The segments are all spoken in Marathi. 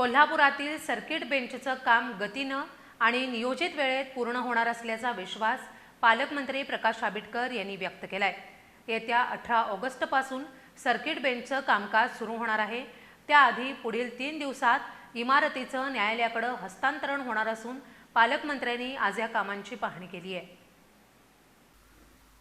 कोल्हापुरातील सर्किट बेंचचं काम गतीनं आणि नियोजित वेळेत पूर्ण होणार असल्याचा विश्वास पालकमंत्री प्रकाश आंबेडकर यांनी व्यक्त केलाय. येत्या अठरा ऑगस्टपासून सर्किट बेंचचं कामकाज सुरू होणार आहे. त्याआधी पुढील तीन दिवसात इमारतीचं न्यायालयाकडं हस्तांतरण होणार असून पालकमंत्र्यांनी आज या कामांची पाहणी केली आहे.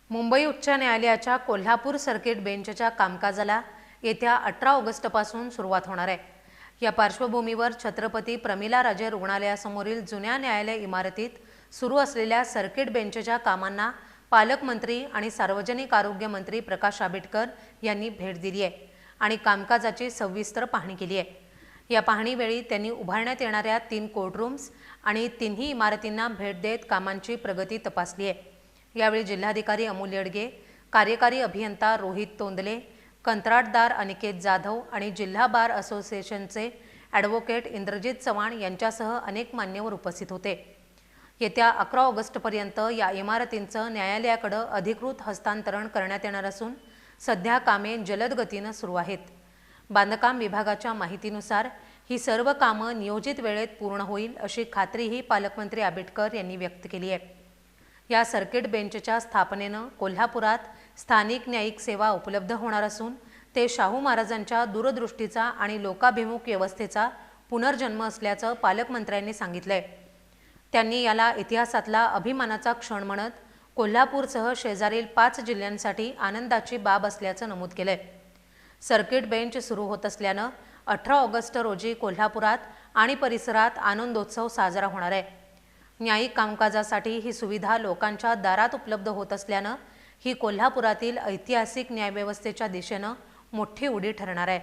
मुंबई उच्च न्यायालयाच्या कोल्हापूर सर्किट बेंचच्या कामकाजाला येत्या अठरा ऑगस्टपासून सुरुवात होणार आहे. या पार्श्वभूमीवर छत्रपती प्रमिला राजे रुग्णालयासमोरील जुन्या न्यायालय इमारतीत सुरू असलेल्या सर्किट बेंचच्या कामांना पालकमंत्री आणि सार्वजनिक आरोग्य मंत्री प्रकाश आंबेडकर यांनी भेट दिली आहे आणि कामकाजाची सविस्तर पाहणी केली आहे. या पाहणीवेळी त्यांनी उभारण्यात येणाऱ्या तीन कोर्टरूम्स आणि तिन्ही इमारतींना भेट देत कामांची प्रगती तपासली आहे. यावेळी जिल्हाधिकारी अमोल येडगे कार्यकारी अभियंता रोहित तोंदले कंत्राटदार अनिकेत जाधव आणि जिल्हा बार असोसिएशनचे ॲडव्होकेट इंद्रजित चव्हाण यांच्यासह अनेक मान्यवर उपस्थित होते. येत्या अकरा ऑगस्टपर्यंत या इमारतींचं न्यायालयाकडं अधिकृत हस्तांतरण करण्यात येणार असून सध्या कामे जलद गतीनं सुरू आहेत. बांधकाम विभागाच्या माहितीनुसार ही सर्व कामं नियोजित वेळेत पूर्ण होईल अशी खात्रीही पालकमंत्री आंबेडकर यांनी व्यक्त केली आहे. या सर्किट बेंचच्या स्थापनेनं कोल्हापुरात स्थानिक न्यायिक सेवा उपलब्ध होणार असून ते शाहू महाराजांच्या दूरदृष्टीचा आणि लोकाभिमुख व्यवस्थेचा पुनर्जन्म असल्याचं पालकमंत्र्यांनी सांगितलंय. त्यांनी याला इतिहासातला अभिमानाचा क्षण म्हणत कोल्हापूरसह शेजारील पाच जिल्ह्यांसाठी आनंदाची बाब असल्याचं नमूद केलंय. सर्किट बेंच सुरू होत असल्यानं अठरा ऑगस्ट रोजी कोल्हापुरात आणि परिसरात आनंदोत्सव साजरा होणार आहे. न्यायिक कामकाजासाठी ही सुविधा लोकांच्या दारात उपलब्ध होत असल्यानं ही कोल्हापुरातील ऐतिहासिक न्यायव्यवस्थेच्या दिशेनं मोठी उडी ठरणार आहे.